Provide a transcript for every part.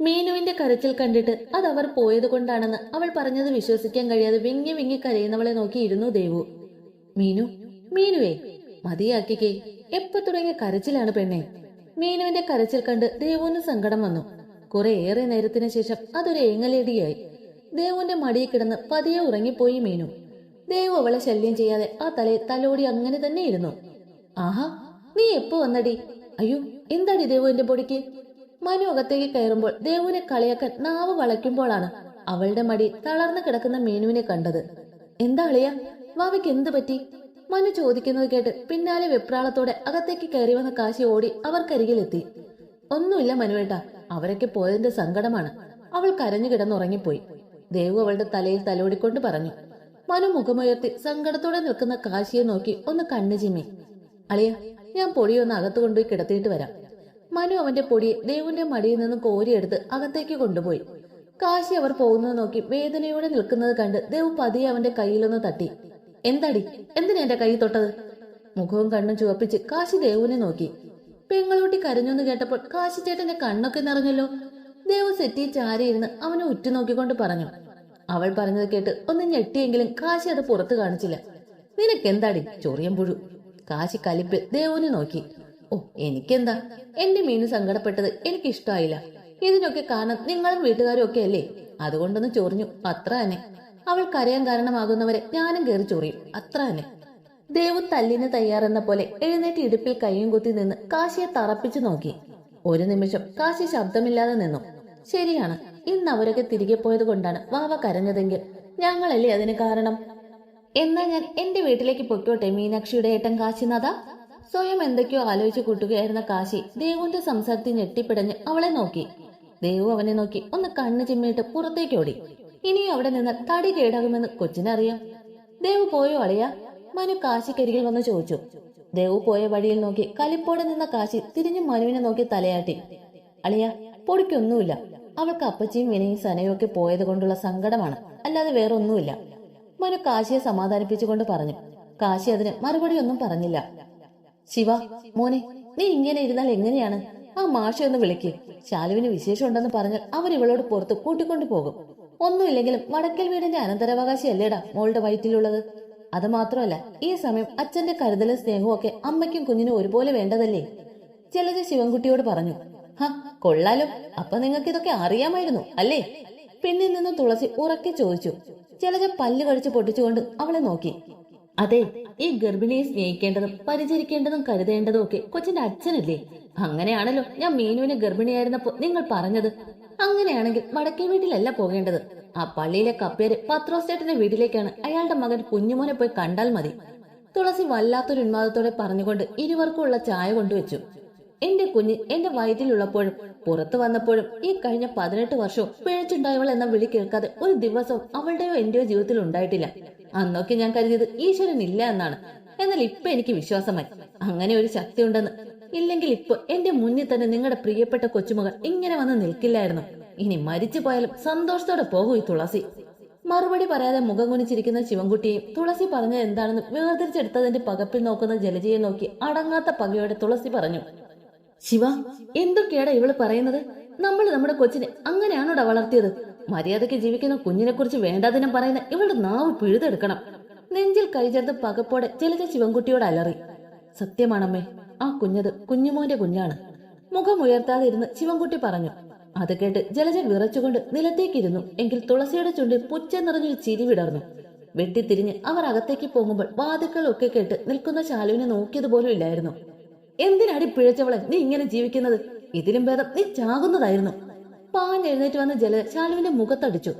മീനുവിന്റെ കരച്ചിൽ കണ്ടിട്ട് അത് അവർ പോയത് കൊണ്ടാണെന്ന് അവൾ പറഞ്ഞത് വിശ്വസിക്കാൻ കഴിയാതെ വിങ്ങി വിങ്ങി കരയുന്നവളെ നോക്കിയിരുന്നു ദേവു. മീനു മീനുവേ മതിയാക്കിക്കേ. എപ്പോ തുടങ്ങിയ കരച്ചിലാണ് പെണ്ണെ. മീനുവിന്റെ കരച്ചിൽ കണ്ട് ദേവുവിന് സങ്കടം വന്നു. കുറെ ഏറെ നേരത്തിന് ശേഷം അതൊരു ഏങ്ങലേടിയായി. ദേവുവിന്റെ മടിയിൽ കിടന്ന് പതിയെ ഉറങ്ങിപ്പോയി മീനു. ദേവു അവളെ ശല്യം ചെയ്യാതെ ആ തലയെ തലോടി അങ്ങനെ തന്നെ ഇരുന്നു. ആഹാ നീ എപ്പോ വന്നടി? അയ്യോ എന്താടി ദേവു എന്റെ പൊടിക്ക് മനു അകത്തേക്ക് കയറുമ്പോൾ ദേവുവിനെ കളിയാക്കാൻ നാവ് വളയ്ക്കുമ്പോഴാണ് അവളുടെ മടി തളർന്നു കിടക്കുന്ന മീനുവിനെ കണ്ടത്. എന്താ അളിയ? വാവയ്ക്ക് എന്ത് പറ്റി? മനു ചോദിക്കുന്നത് കേട്ട് പിന്നാലെ വെപ്രാളത്തോടെ അകത്തേക്ക് കയറി വന്ന കാശി ഓടി അവർക്കരികിലെത്തി. ഒന്നുമില്ല മനുവേട്ട അവരൊക്കെ പോയതിന്റെ സങ്കടമാണ്. അവൾ കരഞ്ഞു കിടന്നുറങ്ങിപ്പോയി ദേവു അവളുടെ തലയിൽ തലോടിക്കൊണ്ട് പറഞ്ഞു മനു മുഖമുയർത്തി സങ്കടത്തോടെ നിൽക്കുന്ന കാശിയെ നോക്കി ഒന്ന് കണ്ണു ചിമ്മി. അളിയ ഞാൻ പൊടിയൊന്ന് അകത്ത് കൊണ്ടുപോയി കിടത്തിയിട്ട് വരാം. മനു അവന്റെ പൊടി ദേവുന്റെ മടിയിൽ നിന്ന് കോരിയെടുത്ത് അകത്തേക്ക് കൊണ്ടുപോയി. കാശി അവർ പോകുന്നത് നോക്കി വേദനയോടെ നിൽക്കുന്നത് കണ്ട് ദേവ് പതിയെ അവന്റെ കയ്യിലൊന്ന് തട്ടി. എന്താടി? എന്തിനാ എന്റെ കൈ തൊട്ടത്? മുഖവും കണ്ണും ചുവപ്പിച്ച് കാശി ദേവുവിനെ നോക്കി. പെങ്ങളൂട്ടി കരഞ്ഞൊന്ന് കേട്ടപ്പോൾ കാശി ചേട്ടന്റെ കണ്ണൊക്കെ നിറഞ്ഞല്ലോ. ദേവ് സെറ്റി ചാരിയിരുന്ന് അവനെ ഉറ്റുനോക്കിക്കൊണ്ട് പറഞ്ഞു. അവൾ പറഞ്ഞത് കേട്ട് ഒന്ന് ഞെട്ടിയെങ്കിലും കാശി അത് പുറത്തു കാണിച്ചില്ല. നിനക്കെന്താടി? ചൊറിയം പുഴു. കാശി കലിപ്പ് ദേവുവിനെ നോക്കി. ഓ എനിക്കെന്താ? എന്റെ മീനു സങ്കടപ്പെട്ടത് എനിക്ക് ഇഷ്ടമായില്ല ഇതിനൊക്കെ കാരണം നിങ്ങളും വീട്ടുകാരും ഒക്കെ അല്ലേ? അതുകൊണ്ടൊന്ന് ചൊറിഞ്ഞു. അത്ര തന്നെ. അവൾ കരയാൻ കാരണമാകുന്നവരെ ഞാനും കയറി ചൊറിയും. അത്ര തന്നെ. ദേവു തല്ലിന് തയ്യാറെന്ന പോലെ എഴുന്നേറ്റ് ഇടുപ്പിൽ കൈയും കുത്തി നിന്ന് കാശിയെ തറപ്പിച്ചു നോക്കി. ഒരു നിമിഷം കാശി ശബ്ദമില്ലാതെ നിന്നു. ശരിയാണ്. ഇന്ന് അവരൊക്കെ തിരികെ പോയത് കൊണ്ടാണ് വാവ കരഞ്ഞതെങ്കിൽ ഞങ്ങളല്ലേ അതിന് കാരണം? എന്നാ ഞാൻ എന്റെ വീട്ടിലേക്ക് പൊയ്ക്കോട്ടെ മീനാക്ഷിയുടെ ഏട്ടൻ കാശിനാഥ? സ്വയം എന്തൊക്കെയോ ആലോചിച്ച് കൂട്ടുകയായിരുന്ന കാശി ദേവുവിന്റെ സംസാരത്തിൽ ഞെട്ടിപ്പിടഞ്ഞ് അവളെ നോക്കി. ദേവു അവനെ നോക്കി ഒന്ന് കണ്ണു ചിമ്മിയിട്ട് പുറത്തേക്ക് ഓടി. ഇനിയും അവിടെ നിന്ന് തടി കേടാകുമെന്ന് കൊച്ചിനറിയാം. ദേവു പോയോ അളിയ? മനു കാശിക്കരികിൽ വന്ന് ചോദിച്ചു. ദേവു പോയ വഴിയിൽ നോക്കി കലിപ്പോടെ നിന്ന കാശി തിരിഞ്ഞു മനുവിനെ നോക്കി തലയാട്ടി. അളിയ പൊടിക്കൊന്നുമില്ല. അവൾക്ക് അപ്പച്ചിയും വിനയും സനയും ഒക്കെ പോയത് കൊണ്ടുള്ള സങ്കടമാണ്. അല്ലാതെ വേറൊന്നുമില്ല. മനു കാശിയെ സമാധാനിപ്പിച്ചുകൊണ്ട് പറഞ്ഞു. കാശി അതിന് മറുപടി ഒന്നും പറഞ്ഞില്ല. ശിവ മോനെ നീ ഇങ്ങനെ ഇരുന്നാൽ എങ്ങനെയാണ്? ആ മാഷെ ഒന്ന് വിളിക്ക്. ശാലുവിന് വിശേഷം ഉണ്ടെന്ന് പറഞ്ഞാൽ അവർ ഇവളോട് പുറത്ത് കൂട്ടിക്കൊണ്ടു പോകും. ഒന്നുമില്ലെങ്കിലും വടക്കൽ വീടിന്റെ അനന്തരാവകാശി അല്ലേടാ മോളുടെ വയറ്റിലുള്ളത്? അത് മാത്രമല്ല ഈ സമയം അച്ഛന്റെ കരുതലും സ്നേഹവും ഒക്കെ അമ്മയ്ക്കും കുഞ്ഞിനും ഒരുപോലെ വേണ്ടതല്ലേ? ചിലത് ശിവൻകുട്ടിയോട് പറഞ്ഞു ഹ കൊള്ളാലോ. അപ്പൊ നിങ്ങൾക്ക് ഇതൊക്കെ അറിയാമായിരുന്നു അല്ലേ? പിന്നിൽ നിന്ന് തുളസി ഉറക്കെ ചോദിച്ചു. ജലജ പല്ല് കടിച്ച് പൊട്ടിച്ചുകൊണ്ട് അവളെ നോക്കി. അതെ ഈ ഗർഭിണിയെ സ്നേഹിക്കേണ്ടതും പരിചരിക്കേണ്ടതും കരുതേണ്ടതും ഒക്കെ കൊച്ചിന്റെ അച്ഛനല്ലേ? അങ്ങനെയാണല്ലോ ഞാൻ മീനുവിനെ ഗർഭിണിയായിരുന്നപ്പോ നിങ്ങൾ പറഞ്ഞത്. അങ്ങനെയാണെങ്കിൽ വടക്കേ വീട്ടിലല്ല പോകേണ്ടത്. ആ പള്ളിയിലെ കപ്പേര് പത്രോസ്റ്റേറ്റിന്റെ വീട്ടിലേക്കാണ് അയാളുടെ മകൻ കുഞ്ഞുമോനെ പോയി കണ്ടാൽ മതി. തുളസി വല്ലാത്തൊരു ഉന്മാദത്തോടെ പറഞ്ഞുകൊണ്ട് ഇരുവർക്കുമുള്ള ചായ കൊണ്ടുവച്ചു. എന്റെ കുഞ്ഞ് എന്റെ വയറ്റിലുള്ളപ്പോഴും പുറത്തു വന്നപ്പോഴും ഈ കഴിഞ്ഞ പതിനെട്ട് വർഷവും പിഴച്ചുണ്ടായവൾ എന്ന വിളി കേൾക്കാതെ ഒരു ദിവസവും അവളുടെയോ എന്റെയോ ജീവിതത്തിൽ ഉണ്ടായിട്ടില്ല. അന്നൊക്കെ ഞാൻ കരുതിയത് ഈശ്വരൻ ഇല്ല എന്നാണ്. എന്നാൽ ഇപ്പൊ എനിക്ക് വിശ്വാസമായി. അങ്ങനെ ഒരു ശക്തി ഉണ്ടെന്ന്. ഇല്ലെങ്കിൽ ഇപ്പൊ എന്റെ മുന്നിൽ തന്നെ നിങ്ങളുടെ പ്രിയപ്പെട്ട കൊച്ചുമകൾ ഇങ്ങനെ വന്ന് നിൽക്കില്ലായിരുന്നു. ഇനി മരിച്ചു പോയാലും സന്തോഷത്തോടെ പോകൂ ഈ തുളസി. മറുപടി പറയാതെ മുഖം കുനിച്ചിരിക്കുന്ന ശിവൻകുട്ടിയെയും തുളസി പറഞ്ഞത് എന്താണെന്ന് വേർതിരിച്ചെടുത്തതിന്റെ പകപ്പിൽ നോക്കുന്ന ജലജയെ നോക്കി അടങ്ങാത്ത പകയോടെ തുളസി പറഞ്ഞു. ശിവ എന്തൊക്കെയാടാ ഇവൾ പറയുന്നത്? നമ്മൾ നമ്മുടെ കൊച്ചിനെ അങ്ങനെയാണോടാ വളർത്തിയത്? മര്യാദയ്ക്ക് ജീവിക്കുന്ന കുഞ്ഞിനെ കുറിച്ച് വേണ്ടാതിനം പറയുന്ന ഇവളുടെ നാവ് പിഴുതെടുക്കണം. നെഞ്ചിൽ കൈചേർത്ത് പകപ്പോടെ ചിലത് ശിവൻകുട്ടിയോട് അലറി. സത്യമാണമ്മേ ആ കുഞ്ഞത് കുഞ്ഞുമോന്റെ കുഞ്ഞാണ്. മുഖം ഉയർത്താതെ ഇരുന്ന് ശിവൻകുട്ടി പറഞ്ഞു. അത് കേട്ട് ജലജ വിറച്ചുകൊണ്ട് നിലത്തേക്കിരുന്നു. എങ്കിൽ തുളസിയുടെ ചുണ്ടിൽ പുച്ച നിറഞ്ഞൊരു ചിരി വിടർന്നു. വെട്ടിത്തിരിഞ്ഞ് അവർ അകത്തേക്ക് പോകുമ്പോൾ വാതുക്കളൊക്കെ കേട്ട് നിൽക്കുന്ന ശാലുവിനെ നോക്കിയതുപോലും ഇല്ലായിരുന്നു. എന്തിനാടി പിഴച്ചവളെ നീ ഇങ്ങനെ ജീവിക്കുന്നത്? ഇതിലും ഭേദം നീ ചാകുന്നതായിരുന്നു. പാഞ്ഞെഴുന്നേറ്റ് വന്ന ജല ശാലുവിന്റെ മുഖത്തടിച്ചു.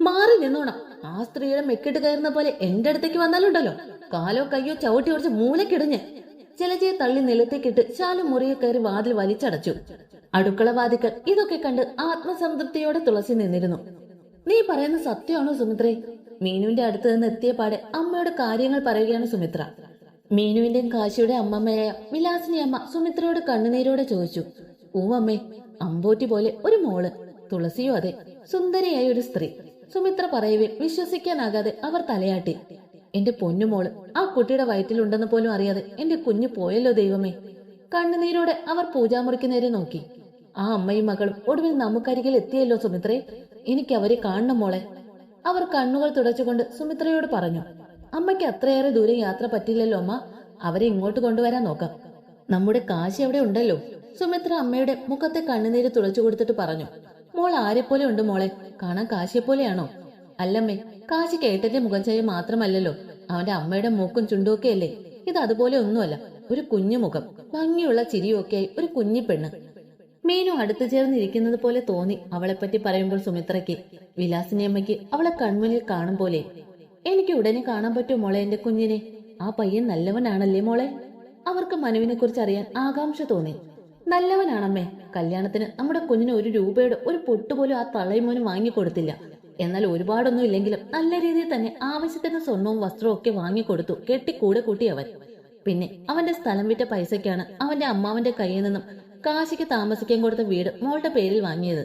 മാറി നിന്നോണം. ആ സ്ത്രീയുടെ മെക്കിട്ട് കയറുന്ന പോലെ എന്റെ അടുത്തേക്ക് വന്നാലുണ്ടല്ലോ. കാലോ കയ്യോ ചവിട്ടി ഓടിച്ച് മൂലക്കിടിഞ്ഞ്. ജലജയെ തള്ളി നിലത്തേക്കിട്ട് ശാലു മുറിയെ കയറി വാതിൽ വലിച്ചടച്ചു. അടുക്കള വാതിക്കൽ ഇതൊക്കെ കണ്ട് ആത്മസംതൃപ്തിയോടെ തുളസി നിന്നിരുന്നു. നീ പറയുന്ന സത്യമാണോ സുമിത്രേ? മീനുവിന്റെ അടുത്ത് നിന്ന് എത്തിയ പാടെ അമ്മയുടെ കാര്യങ്ങൾ പറയുകയാണ് സുമിത്ര. മീനുവിന്റെയും കാശിയുടെ അമ്മമ്മയായ വിലാസിനി അമ്മ സുമിത്രയോട് കണ്ണുനീരോടെ ചോദിച്ചു ഊവമ്മേ അമ്പോറ്റി പോലെ ഒരു മോൾ തുളസിയോ അതെ സുന്ദരിയായ ഒരു സ്ത്രീ. സുമിത്ര പറയവേ വിശ്വസിക്കാനാകാതെ അവർ തലയാട്ടി. എന്റെ പൊന്നുമോൾ ആ കുട്ടിയുടെ വയറ്റിലുണ്ടെന്ന് പോലും അറിയാതെ എന്റെ കുഞ്ഞു പോയല്ലോ ദൈവമേ. കണ്ണുനീരോടെ അവർ പൂജാമുറിക്ക് നേരെ നോക്കി. ആ അമ്മയും മകളും ഒടുവിൽ നമുക്കരികിൽ എത്തിയല്ലോ സുമിത്രേ എനിക്ക് അവരെ കാണണം മോളെ. അവർ കണ്ണുകൾ തുടച്ചുകൊണ്ട് സുമിത്രയോട് പറഞ്ഞു അമ്മയ്ക്ക് അത്രയേറെ ദൂരം യാത്ര പറ്റില്ലല്ലോ അമ്മ അവരെ ഇങ്ങോട്ട് കൊണ്ടുവരാൻ നോക്കാം. നമ്മുടെ കാശി അവിടെ ഉണ്ടല്ലോ. സുമിത്ര അമ്മയുടെ മുഖത്തെ കണ്ണുനീര് തുളച്ചു കൊടുത്തിട്ട് പറഞ്ഞു മോൾ ആരെപ്പോലെ ഉണ്ട് മോളെ? കാണാൻ കാശിയെ പോലെയാണോ? അല്ലമ്മേ കാശി കേട്ടന്റെ മുഖം മാത്രമല്ലല്ലോ അവന്റെ അമ്മയുടെ മൂക്കും ചുണ്ടുമൊക്കെ അല്ലേ ഇത് അതുപോലെ ഒന്നുമല്ല ഒരു കുഞ്ഞു മുഖം ഭംഗിയുള്ള ചിരിയൊക്കെയായി ഒരു കുഞ്ഞു പെണ്ണ്. മീനു അടുത്തു ചേർന്നിരിക്കുന്നത് പോലെ തോന്നി അവളെപ്പറ്റി പറയുമ്പോൾ സുമിത്രയ്ക്ക് വിലാസിനി അമ്മയ്ക്ക് അവളെ കൺമുന്നിൽ കാണും പോലെ. എനിക്ക് ഉടനെ കാണാൻ പറ്റുമോ മോളെ എന്റെ കുഞ്ഞിനെ? ആ പയ്യൻ നല്ലവനാണല്ലേ മോളെ? അവർക്ക് മനുവിനെ കുറിച്ച് അറിയാൻ ആകാംക്ഷ തോന്നി. നല്ലവനാണമ്മേ. കല്യാണത്തിന് നമ്മുടെ കുഞ്ഞിന് ഒരു രൂപയുടെ ഒരു പൊട്ടുപോലും ആ തള്ളയുമോനും വാങ്ങിക്കൊടുത്തില്ല. എന്നാൽ ഒരുപാടൊന്നും ഇല്ലെങ്കിലും നല്ല രീതിയിൽ തന്നെ ആവശ്യത്തിന് സ്വർണവും വസ്ത്രവും ഒക്കെ വാങ്ങിക്കൊടുത്തു കെട്ടി കൂടെ കൂട്ടി അവൻ. പിന്നെ അവന്റെ സ്ഥലം വിറ്റ പൈസയ്ക്കാണ് അവന്റെ അമ്മാവന്റെ കയ്യിൽ നിന്നും കാശിക്ക് താമസിക്കാൻ കൊടുത്ത വീട് മോളുടെ പേരിൽ വാങ്ങിയത്.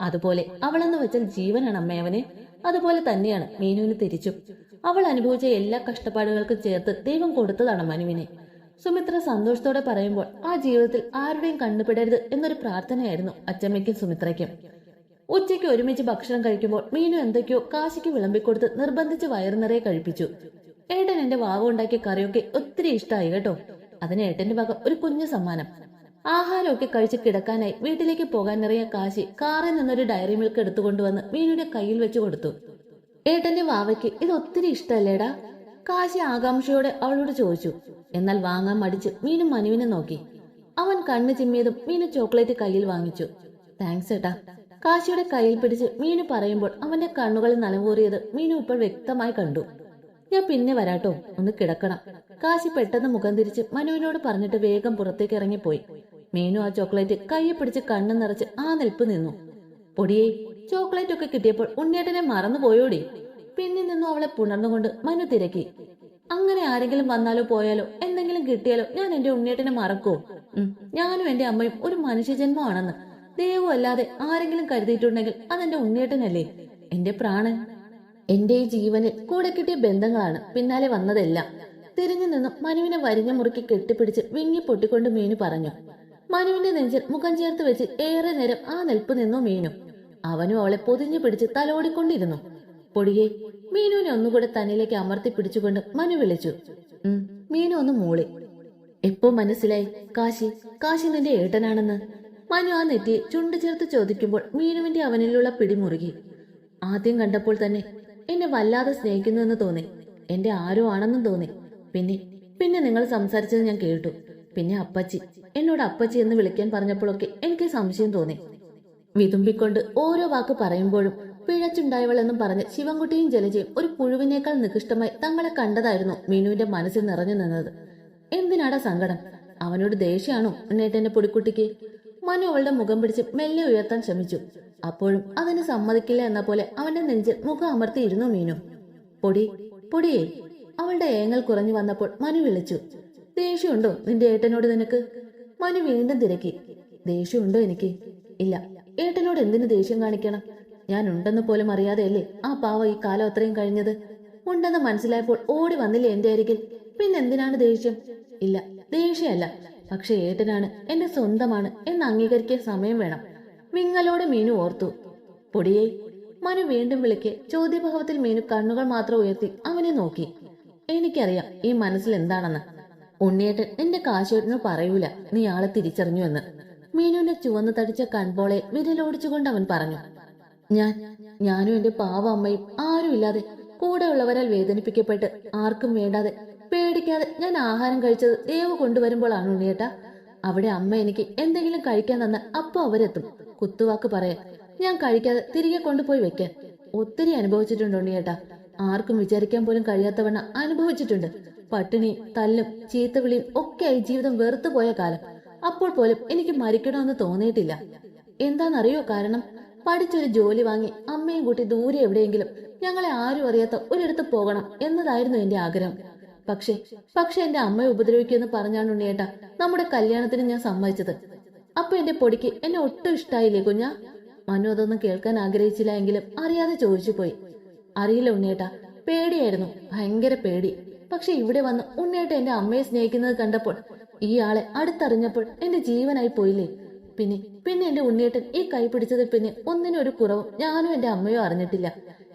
അതുപോലെ അവളെന്ന് വെച്ചാൽ ജീവനാണ് അമ്മ അവന്. അതുപോലെ തന്നെയാണ് മീനുവിന് തിരിച്ചും. അവൾ അനുഭവിച്ച എല്ലാ കഷ്ടപ്പാടുകൾക്കും ചേർത്ത് ദൈവം കൊടുത്തതാണ് മനുവിനെ. സുമിത്ര സന്തോഷത്തോടെ പറയുമ്പോൾ ആ ജീവിതത്തിൽ ആരുടെയും കണ്ടുപിടരുത് എന്നൊരു പ്രാർത്ഥനയായിരുന്നു അച്ചമ്മയ്ക്കും സുമിത്രയ്ക്കും. ഉച്ചയ്ക്ക് ഒരുമിച്ച് ഭക്ഷണം കഴിക്കുമ്പോൾ മീനു എന്തൊക്കെയോ കാശിക്ക് വിളമ്പിക്കൊടുത്ത് നിർബന്ധിച്ച് വയറു നിറയെ കഴിപ്പിച്ചു. ഏട്ടൻ എന്റെ വാവ ഉണ്ടാക്കിയ കറിയൊക്കെ ഒത്തിരി ഇഷ്ടമായി കേട്ടോ. അതിന് ഏട്ടന്റെ വക ഒരു കുഞ്ഞു സമ്മാനം. ആഹാരമൊക്കെ കഴിച്ച് കിടക്കാനായി വീട്ടിലേക്ക് പോകാൻ നിറയ കാശി കാറിൽ നിന്നൊരു ഡയറി മിൽക്ക് എടുത്തുകൊണ്ടുവന്ന് മീനുവിന്റെ കയ്യിൽ വെച്ച് കൊടുത്തു. ഏട്ടന്റെ വാവയ്ക്ക് ഇത് ഒത്തിരി ഇഷ്ടല്ലേടാ കാശി ആകാംക്ഷയോടെ അവളോട് ചോദിച്ചു. എന്നാൽ വാങ്ങാൻ മടിച്ച് മീനു മനുവിനെ നോക്കി. അവൻ കണ്ണു ചിമ്മിയതും മീനു ചോക്ലേറ്റ് കയ്യിൽ വാങ്ങിച്ചു. താങ്ക്സ് ഏട്ടാ. കാശിയുടെ കയ്യിൽ പിടിച്ച് മീനു പറയുമ്പോൾ അവന്റെ കണ്ണുകളിൽ നനവൂറിയത് മീനു ഇപ്പോൾ വ്യക്തമായി കണ്ടു. ഞാൻ പിന്നെ വരാട്ടോ. ഒന്ന് കിടക്കണം. കാശി പെട്ടെന്ന് മുഖം തിരിച്ച് മനുവിനോട് പറഞ്ഞിട്ട് വേഗം പുറത്തേക്ക് ഇറങ്ങിപ്പോയി. മീനു ആ ചോക്ലേറ്റ് കയ്യെ പിടിച്ച് കണ്ണു നിറച്ച് ആ നിൽപ്പ് നിന്നു. പൊടിയേ ചോക്ലേറ്റ് ഒക്കെ കിട്ടിയപ്പോൾ ഉണ്ണേട്ടനെ മറന്നു പോയോടി പിന്നിൽ നിന്നും അവളെ പുണർന്നുകൊണ്ട് മനു തിരക്കി. അങ്ങനെ ആരെങ്കിലും വന്നാലോ പോയാലോ? എന്തെങ്കിലും കിട്ടിയാലോ? ഞാൻ എന്റെ ഉണ്ണിയേട്ടനെ മറക്കോ? ഞാനും എന്റെ അമ്മയും ഒരു മനുഷ്യജന്മമാണെന്ന്. ദൈവം അല്ലാതെ ആരെങ്കിലും കരുതിയിട്ടുണ്ടെങ്കിൽ അതെന്റെ ഉണ്ണിയേട്ടനല്ലേ? എന്റെ പ്രാണൻ. എന്റെ ഈ ജീവനിൽ കൂടെ കിട്ടിയ ബന്ധങ്ങളാണ് പിന്നാലെ വന്നതെല്ലാം. തിരിഞ്ഞു നിന്നും മനുവിനെ വരിഞ്ഞ മുറുക്കി കെട്ടിപ്പിടിച്ച് വിങ്ങി പൊട്ടിക്കൊണ്ട് മീനു പറഞ്ഞു. മനുവിന്റെ നെഞ്ചിൽ മുഖം ചേർത്ത് വെച്ച് ഏറെ നേരം ആ നിൽപ്പ് നിന്നു മീനു. അവനും അവളെ പൊതിഞ്ഞു പിടിച്ച് തലോടിക്കൊണ്ടിരുന്നു. പൊടിയെ മീനുവിനെ ഒന്നുകൂടെ തന്നിലേക്ക് അമർത്തി പിടിച്ചുകൊണ്ട് മനു വിളിച്ചു. മീനു ഒന്ന് മൂളി. എപ്പോ മനസ്സിലായി? കാശി കാശി നിന്റെ ഏട്ടനാണെന്ന്. മനു ആ നെറ്റി ചുണ്ടു ചേർത്ത് ചോദിക്കുമ്പോൾ മീനുവിന്റെ അവനിലുള്ള പിടിമുറുകി ആദ്യം കണ്ടപ്പോൾ തന്നെ എന്നെ വല്ലാതെ സ്നേഹിക്കുന്നുവെന്ന് തോന്നി. എന്റെ ആരോ ആണെന്നും തോന്നി. പിന്നെ പിന്നെ നിങ്ങൾ സംസാരിച്ചത് ഞാൻ കേട്ടു. പിന്നെ അപ്പച്ചി എന്നോട് അപ്പച്ചി എന്ന് വിളിക്കാൻ പറഞ്ഞപ്പോഴൊക്കെ എനിക്ക് സംശയം തോന്നി. വിതുമ്പിക്കൊണ്ട് ഓരോ വാക്ക് പറയുമ്പോഴും പിഴച്ചുണ്ടായവളെന്നും പറഞ്ഞ് ശിവൻകുട്ടിയും ജലജയും ഒരു പുഴുവിനേക്കാൾ നികൃഷ്ടമായി തങ്ങളെ കണ്ടതായിരുന്നു മീനുവിന്റെ മനസ്സിൽ നിറഞ്ഞു നിന്നത്. എന്തിനാടാ സങ്കടം? അവനോട് ദേഷ്യമാണോ ഉണ്ണേട്ടന്റെ പൊടിക്കുട്ടിക്ക്? മനു അവളുടെ മുഖം പിടിച്ച് മെല്ലെ ഉയർത്താൻ ശ്രമിച്ചു. അപ്പോഴും അതിന് സമ്മതിക്കില്ല എന്ന പോലെ അവന്റെ നെഞ്ചിൽ മുഖം അമർത്തിയിരുന്നു മീനു. പൊടി പൊടിയേ അവളുടെ ഏങ്ങൽ കുറഞ്ഞു വന്നപ്പോൾ മനു വിളിച്ചു. ദേഷ്യമുണ്ടോ നിന്റെ ഏട്ടനോട് നിനക്ക്? മനു വീണ്ടും തിരക്കി. ദേഷ്യമുണ്ടോ എനിക്ക്? ഇല്ല. ഏട്ടനോട് എന്തിനു ദേഷ്യം കാണിക്കണം? ഞാൻ ഉണ്ടെന്ന് പോലും അറിയാതെയല്ലേ ആ പാവ ഈ കാലം അത്രയും കഴിഞ്ഞത്? ഉണ്ടെന്ന് മനസ്സിലായപ്പോൾ ഓടി വന്നില്ലേ എന്റെ അരികിൽ? പിന്നെന്തിനാണ് ദേഷ്യം? ഇല്ല ദേഷ്യമല്ല. പക്ഷെ ഏട്ടനാണ് എന്റെ സ്വന്തമാണ് എന്ന് അംഗീകരിക്കാൻ സമയം വേണം. വിങ്ങലോടെ മീനു ഓർത്തു. പൊടിയേ മനു വീണ്ടും വിളിക്കെ ചോദ്യഭാവത്തിൽ മീനു കണ്ണുകൾ മാത്രം ഉയർത്തി അവനെ നോക്കി. എനിക്കറിയാം ഈ മനസ്സിൽ എന്താണെന്ന്. ഉണ്ണിയേട്ടൻ നിന്റെ കാശേട്ടനോട് പറയൂല നീ ആളെ തിരിച്ചറിഞ്ഞു എന്ന്. മീനുവിന്റെ ചുവന്ന് തടിച്ച കൺപോളെ വിരലോടിച്ചുകൊണ്ട് അവൻ പറഞ്ഞു. ഞാൻ ഞാനും എന്റെ പാവ അമ്മയും ആരുമില്ലാതെ കൂടെയുള്ളവരാൽ വേദനിപ്പിക്കപ്പെട്ട് ആർക്കും വേണ്ടാതെ പേടിക്കാതെ ഞാൻ ആഹാരം കഴിച്ചത് ദേവ് കൊണ്ടുവരുമ്പോഴാണ് ഉണ്ണിയേട്ടാ? അവിടെ അമ്മ എനിക്ക് എന്തെങ്കിലും കഴിക്കാൻ തന്നാൽ അപ്പൊ അവരെത്തും. കുത്തുവാക്ക് പറയാൻ ഞാൻ കഴിക്കാതെ തിരികെ കൊണ്ടുപോയി വെക്കാൻ ഒത്തിരി അനുഭവിച്ചിട്ടുണ്ട് ഉണ്ണിയേട്ടാ. ആർക്കും വിചാരിക്കാൻ പോലും കഴിയാത്തവണ്ണ അനുഭവിച്ചിട്ടുണ്ട്. പട്ടിണി തല്ലും ചീത്തവിളിയും ഒക്കെയായി ജീവിതം വെറുത്തുപോയ കാലം. അപ്പോൾ പോലും എനിക്ക് മരിക്കണമെന്ന് തോന്നിയിട്ടില്ല. എന്താണെന്നറിയോ കാരണം? പഠിച്ചൊരു ജോലി വാങ്ങി അമ്മയും കൂട്ടി ദൂരെ എവിടെയെങ്കിലും ഞങ്ങളെ ആരും അറിയാത്ത ഒരിടത്ത് പോകണം എന്നതായിരുന്നു എന്റെ ആഗ്രഹം. പക്ഷേ പക്ഷെ എന്റെ അമ്മയെ ഉപദ്രവിക്കുമെന്ന് പറഞ്ഞാണ് ഉണ്ണിയേട്ടാ നമ്മുടെ കല്യാണത്തിന് ഞാൻ സമ്മതിച്ചത്. അപ്പൊ എന്റെ പൊടിക്ക് എന്നെ ഒട്ടും ഇഷ്ടായില്ലേ കുഞ്ഞ? മനു അതൊന്നും കേൾക്കാൻ ആഗ്രഹിച്ചില്ല എങ്കിലും അറിയാതെ ചോദിച്ചു പോയി അറിയില്ല ഉണ്ണിയേട്ടാ പേടിയായിരുന്നു ഭയങ്കര പേടി. പക്ഷെ ഇവിടെ വന്ന് ഉണ്ണിയേട്ട എന്റെ അമ്മയെ സ്നേഹിക്കുന്നത് കണ്ടപ്പോൾ ഈ ആളെ അടുത്തറിഞ്ഞപ്പോൾ എന്റെ ജീവനായി പോയില്ലേ? പിന്നെ പിന്നെ എന്റെ ഉണ്ണിയേട്ടൻ ഈ കൈ പിടിച്ചതിൽ പിന്നെ ഒന്നിനും ഒരു കുറവും ഞാനും എന്റെ അമ്മയോ അറിഞ്ഞിട്ടില്ല.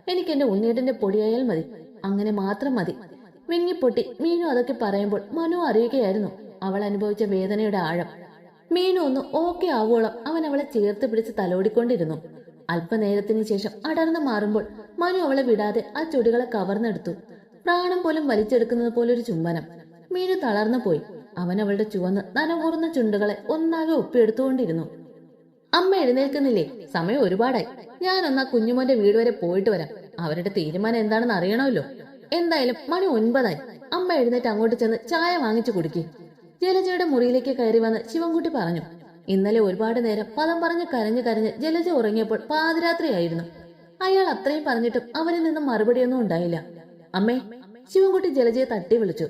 എനിക്ക് എന്റെ ഉണ്ണിയേട്ടന്റെ പൊടിയായാൽ മതി. അങ്ങനെ മാത്രം മതി. വിങ്ങിപ്പൊട്ടി മീനു അതൊക്കെ പറയുമ്പോൾ മനു അറിയുകയായിരുന്നു അവൾ അനുഭവിച്ച വേദനയുടെ ആഴം. മീനു ഒന്ന് ഓക്കെ ആവോളം അവൻ അവളെ ചേർത്ത് പിടിച്ച് തലോടിക്കൊണ്ടിരുന്നു. അല്പനേരത്തിന് ശേഷം അടർന്നു മാറുമ്പോൾ മനു അവളെ വിടാതെ ആ ചൊടികളെ കവർന്നെടുത്തു. പ്രാണം പോലും വലിച്ചെടുക്കുന്നത് പോലൊരു ചുംബനം. മീനു തളർന്നു പോയി. അവൻ അവളുടെ ചുവന്ന് നനകൂർന്ന ചുണ്ടുകളെ ഒന്നാകെ ഒപ്പിയെടുത്തുകൊണ്ടിരുന്നു. അമ്മ എഴുന്നേൽക്കുന്നില്ലേ? സമയം ഒരുപാടായി. ഞാനൊന്നാ കുഞ്ഞുമോന്റെ വീട് വരെ പോയിട്ട് വരാം. അവരുടെ തീരുമാനം എന്താണെന്ന് അറിയണമല്ലോ. എന്തായാലും മണി ഒൻപതായി. അമ്മ എഴുന്നേറ്റ് അങ്ങോട്ട് ചെന്ന് ചായ വാങ്ങിച്ചു കുടിക്കും. ജലജയുടെ മുറിയിലേക്ക് കയറി വന്ന് ശിവൻകുട്ടി പറഞ്ഞു ഇന്നലെ ഒരുപാട് നേരം പദം പറഞ്ഞ് കരഞ്ഞു കരഞ്ഞ് ജലജ ഉറങ്ങിയപ്പോൾ പാതിരാത്രിയായിരുന്നു. അയാൾ അത്രയും പറഞ്ഞിട്ടും അവരിൽ നിന്നും മറുപടിയൊന്നും ഉണ്ടായില്ല. അമ്മേ ശിവൻകുട്ടി ജലജയെ തട്ടി വിളിച്ചു.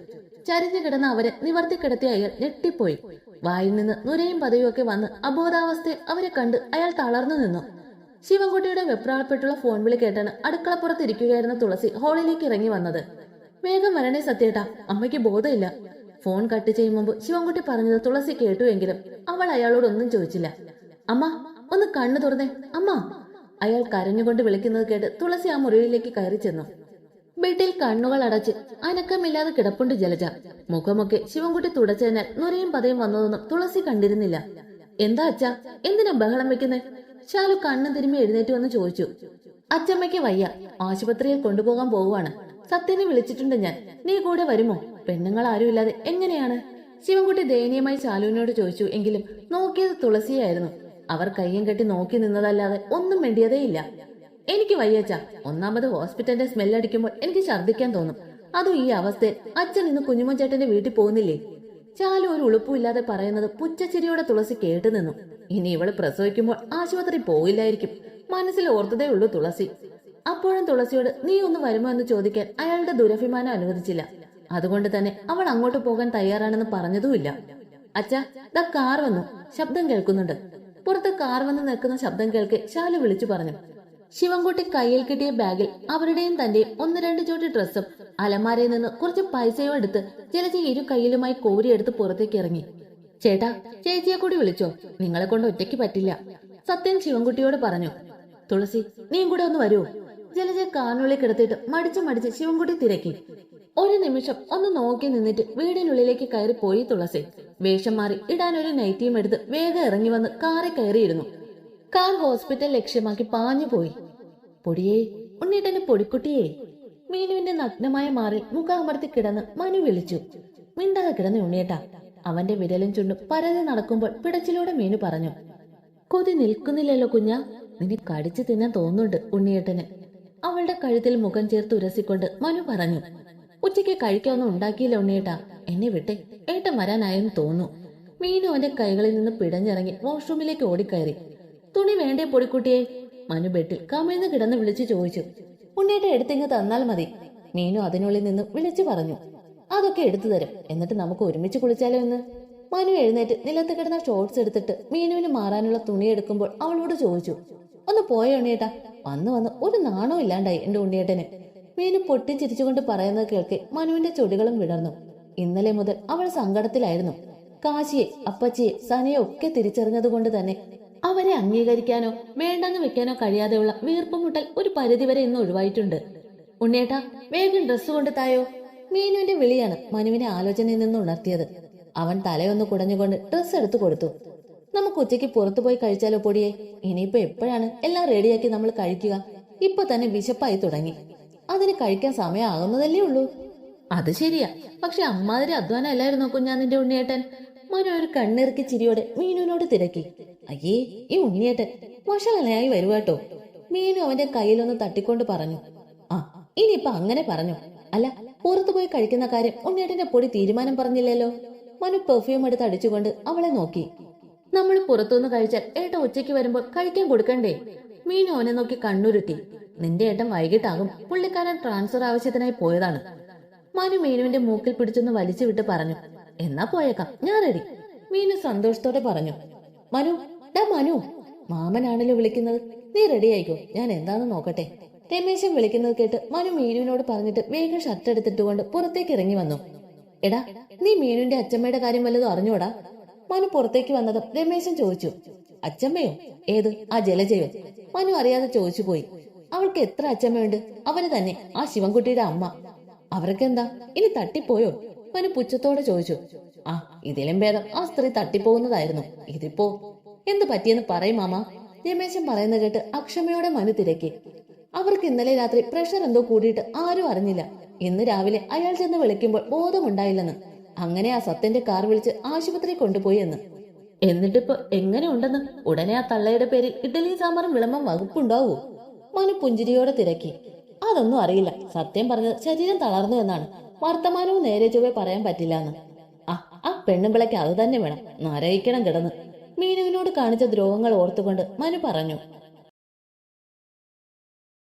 ചരിഞ്ഞു കിടന്ന അവരെ നിവർത്തി കിടത്തിയ അയാൾ ഞെട്ടിപ്പോയി. വായിൽ നിന്ന് നുരയും പതയും ഒക്കെ വന്ന് അബോധാവസ്ഥയെ അവരെ കണ്ട് അയാൾ തളർന്നു നിന്നു. ശിവൻകുട്ടിയുടെ വെപ്രാളപ്പെട്ടുള്ള ഫോൺ വിളി കേട്ടാണ് അടുക്കളപ്പുറത്തിരിക്കുകയായിരുന്ന തുളസി ഹാളിലേക്ക് ഇറങ്ങി വന്നത്. വേഗം വരണേ സത്യേട്ടാ അമ്മയ്ക്ക് ബോധമില്ല. ഫോൺ കട്ട് ചെയ്യും മുമ്പ് ശിവൻകുട്ടി പറഞ്ഞത് തുളസി കേട്ടുവെങ്കിലും അവൾ അയാളോടൊന്നും ചോദിച്ചില്ല. അമ്മ ഒന്ന് കണ്ണു തുറന്നേ അമ്മ. അയാൾ കരഞ്ഞുകൊണ്ട് വിളിക്കുന്നത് കേട്ട് തുളസി ആ മുറിയിലേക്ക് കയറി ചെന്നു ബെഡിൽ കണ്ണുകൾ അടച്ച് അനക്കമില്ലാതെ കിടപ്പുണ്ട് ജലജ. മുഖമൊക്കെ ശിവൻകുട്ടി തുടച്ചതിനാൽ നുരയും പതയും വന്നതൊന്നും തുളസി കണ്ടിരുന്നില്ല. എന്താ അച്ഛ എന്തിനാ ബഹളം വെക്കുന്നേ? ശാലു കണ്ണും തിരുമ്മി എഴുന്നേറ്റ് വന്ന് ചോദിച്ചു. അച്ചമ്മയ്ക്ക് വയ്യ ആശുപത്രിയിൽ കൊണ്ടുപോകാൻ പോവുകയാണ്. സത്യനെ വിളിച്ചിട്ടുണ്ട് ഞാൻ. നീ കൂടെ വരുമോ? പെണ്ണുങ്ങൾ ആരുമില്ലാതെ എങ്ങനെയാണ്? ശിവൻകുട്ടി ദയനീയമായി ശാലുവിനോട് ചോദിച്ചു എങ്കിലും നോക്കിയത് തുളസിയായിരുന്നു. അവർ കയ്യും കെട്ടി നോക്കി നിന്നതല്ലാതെ ഒന്നും വേണ്ടിയതേയില്ല എനിക്ക് വയ്യച്ച. ഒന്നാമത് ഹോസ്പിറ്റലിന്റെ സ്മെൽ അടിക്കുമ്പോൾ എനിക്ക് ഛർദ്ദിക്കാൻ തോന്നും. അതും ഈ അവസ്ഥയിൽ അച്ഛൻ ഇന്ന് കുഞ്ഞുമോൻ ചേട്ടന്റെ വീട്ടിൽ പോകുന്നില്ലേ? ചാലു ഒരു ഉളുപ്പുമില്ലാതെ പറയുന്നത് പുച്ചച്ചിരിയോടെ തുളസി കേട്ടു നിന്നു. ഇനി ഇവൾ പ്രസവിക്കുമ്പോൾ ആശുപത്രി പോയില്ലായിരിക്കും മനസ്സിൽ ഓർത്തതേ ഉള്ളൂ തുളസി. അപ്പോഴും തുളസിയോട് നീ ഒന്ന് വരുമോ എന്ന് ചോദിക്കാൻ അയാളുടെ ദുരഭിമാനം അനുവദിച്ചില്ല. അതുകൊണ്ട് തന്നെ അവൾ അങ്ങോട്ട് പോകാൻ തയ്യാറാണെന്ന് പറഞ്ഞതുമില്ല അച്ഛാ ദാ കാർ വന്നു. ശബ്ദം കേൾക്കുന്നുണ്ട്. പുറത്ത് കാർ വന്ന് നിൽക്കുന്ന ശബ്ദം കേൾക്കെ ശാലു വിളിച്ചു പറഞ്ഞു. ശിവൻകുട്ടി കയ്യിൽ കിട്ടിയ ബാഗിൽ അവരുടെയും തന്റെയും ഒന്ന് രണ്ട് ചോട്ടി ഡ്രസ്സും അലമാരയിൽ നിന്ന് കുറച്ച് പൈസയും എടുത്ത് ജലജ ഇരു കയ്യിലുമായി കോരിയെടുത്ത് പുറത്തേക്ക് ഇറങ്ങി. ചേട്ടാ ചേച്ചിയെ കൂടി വിളിച്ചോ? നിങ്ങളെ കൊണ്ട് ഒറ്റയ്ക്ക് പറ്റില്ല. സത്യൻ ശിവൻകുട്ടിയോട് പറഞ്ഞു. തുളസി നീയും കൂടെ ഒന്ന് വരൂ. ജലജ കാറിനുള്ളിൽ കിടത്തിയിട്ട് മടിച്ച് മടിച്ച് ശിവൻകുട്ടി തിരക്കി. ഒരു നിമിഷം ഒന്ന് നോക്കി നിന്നിട്ട് വീടിനുള്ളിലേക്ക് കയറി പോയി തുളസി. വേഷം മാറി ഇടാൻ ഒരു നൈറ്റിയും എടുത്ത് വേഗം ഇറങ്ങി വന്ന് കാറിൽ കയറിയിരുന്നു. കാർ ഹോസ്പിറ്റൽ ലക്ഷ്യമാക്കി പാഞ്ഞുപോയി പൊടിയേ ഉണ്ണീട്ടന്റെ പൊടിക്കുട്ടിയെ. മീനുവിന്റെ നഗ്നമായ മാറിൽ മുഖാമർത്തി കിടന്ന് മനു വിളിച്ചു. മിണ്ടാതെ കിടന്ന് ഉണ്ണിയേട്ട. അവന്റെ വിരലും ചുണ്ടും പരതി നടക്കുമ്പോൾ പിടച്ചിലൂടെ മീനു പറഞ്ഞു കൊതി നിൽക്കുന്നില്ലല്ലോ കുഞ്ഞ. നിന്നെ കടിച്ചു തിന്നാൻ തോന്നുന്നുണ്ട് ഉണ്ണിയേട്ടന്. അവളുടെ കഴുത്തിൽ മുഖം ചേർത്ത് ഉരസിക്കൊണ്ട് മനു പറഞ്ഞു ഉച്ചയ്ക്ക് കഴിക്കാനൊന്നും ഉണ്ടാക്കിയില്ല ഉണ്ണിയേട്ട. എന്നെ വിട്ടെ. ഏട്ടൻ വരാനായെന്ന് തോന്നുന്നു. മീനു അവന്റെ കൈകളിൽ നിന്ന് പിടഞ്ഞിറങ്ങി വാഷ്റൂമിലേക്ക് ഓടിക്കയറി. തുണി വേണ്ടേ പൊടിക്കുട്ടിയെ? മനു ബെട്ടിൽ കമിഴ്ന്ന് കിടന്ന് വിളിച്ചു ചോദിച്ചു. ഉണ്ണിയേട്ട എടുത്തിങ്ങ് തന്നാൽ മതി. മീനു അതിനുള്ളിൽ നിന്ന് വിളിച്ചു പറഞ്ഞു. അതൊക്കെ എടുത്തു തരും. എന്നിട്ട് നമുക്ക് ഒരുമിച്ച് കുളിച്ചാലോ എന്ന് മനു എഴുന്നേറ്റ് നിലത്ത് കിടന്ന ഷോർട്സ് എടുത്തിട്ട് മീനുവിന് മാറാനുള്ള തുണി എടുക്കുമ്പോൾ അവളോട് ചോദിച്ചു. ഒന്ന് പോയ ഉണ്ണിയേട്ടാ? വന്ന് വന്ന് ഒരു നാണവും ഇല്ലാണ്ടായി എന്റെ ഉണ്ണിയേട്ടന്. മീനു പൊട്ടിച്ചിരിച്ചുകൊണ്ട് പറയുന്നത് കേൾക്കെ മനുവിന്റെ ചൊടികളും വിടർന്നു. ഇന്നലെ മുതൽ അവൾ സങ്കടത്തിലായിരുന്നു. കാശിയെ അപ്പച്ചിയെ സനയെ ഒക്കെ തിരിച്ചറിഞ്ഞതുകൊണ്ട് തന്നെ അവരെ അംഗീകരിക്കാനോ വേണ്ടെന്ന് വെക്കാനോ കഴിയാതെയുള്ള വീർപ്പുമുട്ടൽ ഒരു പരിധിവരെ ഇന്ന് ഒഴിവായിട്ടുണ്ട്. ഉണ്ണേട്ടാ വേഗം ഡ്രസ്സ് കൊണ്ട് തായോ? മീനുവിന്റെ വിളിയാണ് മനുവിനെ ആലോചനയിൽ നിന്ന് ഉണർത്തിയത്. അവൻ തലയൊന്ന് കുടഞ്ഞുകൊണ്ട് ഡ്രസ്സ് എടുത്തു കൊടുത്തു. നമുക്ക് ഉച്ചയ്ക്ക് പുറത്തു പോയി കഴിച്ചാലോ പൊടിയെ? ഇനിയിപ്പോ എപ്പോഴാണ്? എല്ലാം റെഡിയാക്കി നമ്മൾ കഴിക്കുക. ഇപ്പൊ തന്നെ വിശപ്പായി തുടങ്ങി. അതിന് കഴിക്കാൻ സമയമാകുന്നതല്ലേ ഉള്ളൂ? അത് ശരിയാ. പക്ഷെ അമ്മാതിരി അധ്വാനം അല്ലായിരുന്നോ കുഞ്ഞാ നിന്റെ ഉണ്ണിയേട്ടൻ? മനു ഒരു കണ്ണിറുക്കി ചിരിയോടെ മീനുവിനോട് തിരക്കി. അയ്യേ ഈ ഉണ്ണിയേട്ടൻ വഷളനായി വരുവാട്ടോ. മീനു അവന്റെ കയ്യിലൊന്ന് തട്ടിക്കൊണ്ട് പറഞ്ഞു. ആ ഇനിയിപ്പൊ അങ്ങനെ പറഞ്ഞു. അല്ല പുറത്തു പോയി കഴിക്കുന്ന കാര്യം ഉണ്ണിയേട്ടന്റെ പൊടി തീരുമാനം പറഞ്ഞില്ലല്ലോ. മനു പെർഫ്യൂം എടുത്ത് അടിച്ചുകൊണ്ട് അവളെ നോക്കി. നമ്മൾ പുറത്തുനിന്ന് കഴിച്ചാൽ ഏട്ടൻ ഉച്ചയ്ക്ക് വരുമ്പോൾ കഴിക്കാൻ കൊടുക്കണ്ടേ? മീനു അവനെ നോക്കി കണ്ണുരുട്ടി. നിന്റെ ഏട്ടൻ വൈകിട്ടാകും പുള്ളിക്കാരൻ ട്രാൻസ്ഫർ ആവശ്യത്തിനായി പോയതാണ്. മനു മീനുവിന്റെ മൂക്കിൽ പിടിച്ചൊന്ന് വലിച്ചു വിട്ട് പറഞ്ഞു. എന്നാ പോയേക്കാം. ഞാൻ റെഡി മീനു സന്തോഷത്തോടെ പറഞ്ഞു. മനു ഡാ മനു. മാമനാണല്ലോ വിളിക്കുന്നത്. നീ റെഡി ആയിക്കോ? ഞാൻ എന്താന്ന് നോക്കട്ടെ. രമേശൻ വിളിക്കുന്നത് കേട്ട് മനു മീനുവിനോട് പറഞ്ഞിട്ട് വേഗം ഷർട്ട് എടുത്തിട്ടുകൊണ്ട് പുറത്തേക്ക് ഇറങ്ങി വന്നു. എടാ നീ മീനുവിന്റെ അച്ചമ്മയുടെ കാര്യം വല്ലതും അറിഞ്ഞോടാ? മനു പുറത്തേക്ക് വന്നതും രമേശൻ ചോദിച്ചു. അച്ചമ്മയോ? ഏത്? ആ ജലജയോ മനു അറിയാതെ ചോദിച്ചു പോയി. അവൾക്ക് എത്ര അച്ചമ്മയുണ്ട്? അവന് തന്നെ. ആ ശിവൻകുട്ടിയുടെ അമ്മ. അവർക്കെന്താ ഇനി തട്ടിപ്പോയോ? മനു പുച്ഛത്തോടെ ചോദിച്ചു ആ ഇതിലും ഭേദം. ആ സ്ത്രീ തട്ടിപ്പോകുന്നതായിരുന്നു. ഇതിപ്പോ എന്ത് പറ്റിയെന്ന് പറയും മാമ. രമേശൻ പറയുന്ന കേട്ട് അക്ഷമയോടെ മനു തിരക്കി. അവർക്ക് ഇന്നലെ രാത്രി പ്രഷർ എന്തോ കൂടിയിട്ട് ആരും അറിഞ്ഞില്ല. ഇന്ന് രാവിലെ അയാൾ ചെന്ന് വിളിക്കുമ്പോൾ ബോധമുണ്ടായില്ലെന്ന്. അങ്ങനെ ആ സത്യന്റെ കാർ വിളിച്ച് ആശുപത്രി കൊണ്ടുപോയി എന്ന്. എന്നിട്ടിപ്പോ എങ്ങനെ ഉണ്ടെന്ന്? ഉടനെ ആ തള്ളയുടെ പേരിൽ ഇഡലി സാമ്പാറും വിളമ്പം വകുപ്പുണ്ടാവൂ? മനു പുഞ്ചിരിയോടെ തിരക്കി. അതൊന്നും അറിയില്ല. സത്യം പറഞ്ഞത് ശരീരം തളർന്നു എന്നാണ്. വർത്തമാനവും നേരെ ചൊവ്വേ പറയാൻ പറ്റില്ല എന്ന് ആ ആ പെണ്ണുമ്പിളയ്ക്ക് അത് തന്നെ വേണം. നരയിക്കണം കിടന്ന്. മീനുവിനോട് കാണിച്ച ദ്രോഹങ്ങൾ ഓർത്തുകൊണ്ട് മനു പറഞ്ഞു.